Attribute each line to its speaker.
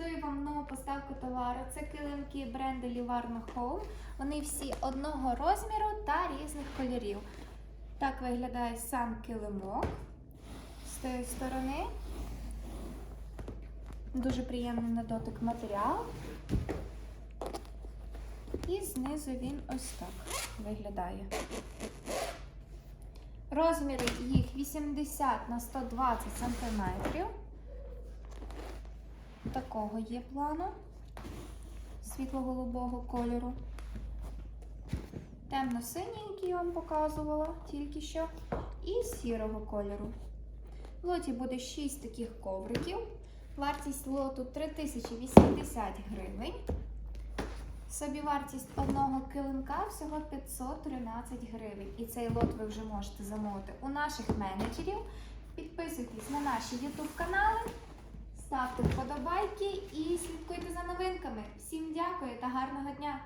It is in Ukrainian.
Speaker 1: презентую вам нову поставку товару. Це килимки бренду Livarno Home. Вони всі одного розміру та різних кольорів. Так виглядає сам килимок з тієї сторони. Дуже приємний на дотик матеріал. І знизу він ось так виглядає. Розміри їх 80 на 120 см. Такого є плану світло-голубого кольору. Темно-синій, який я вам показувала тільки що, і сірого кольору. В лоті буде 6 таких ковриків. Вартість лоту 3080 гривень. Собівартість одного килимка всього 513 гривень. І цей лот ви вже можете замовити у наших менеджерів. Підписуйтесь на наші YouTube канали, ставте вподобайки і слідкуйте за новинками. Всім дякую та гарного дня!